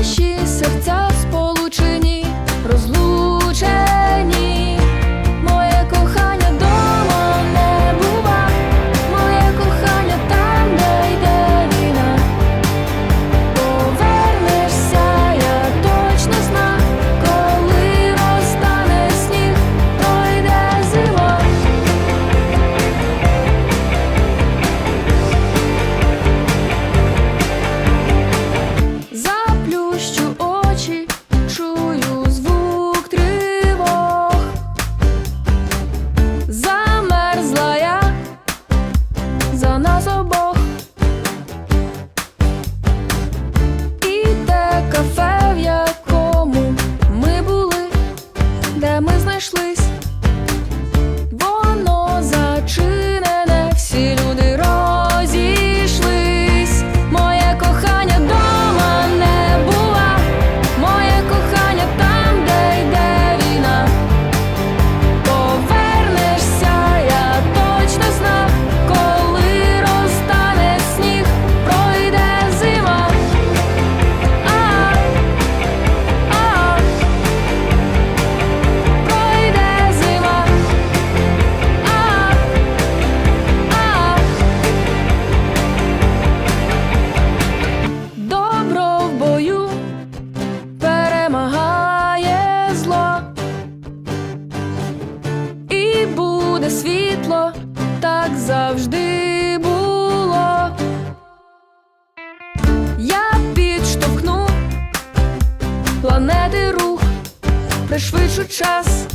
наші серця. очі чую. світло, так завжди було. Я підштовхну планети рух, пришвидшу час.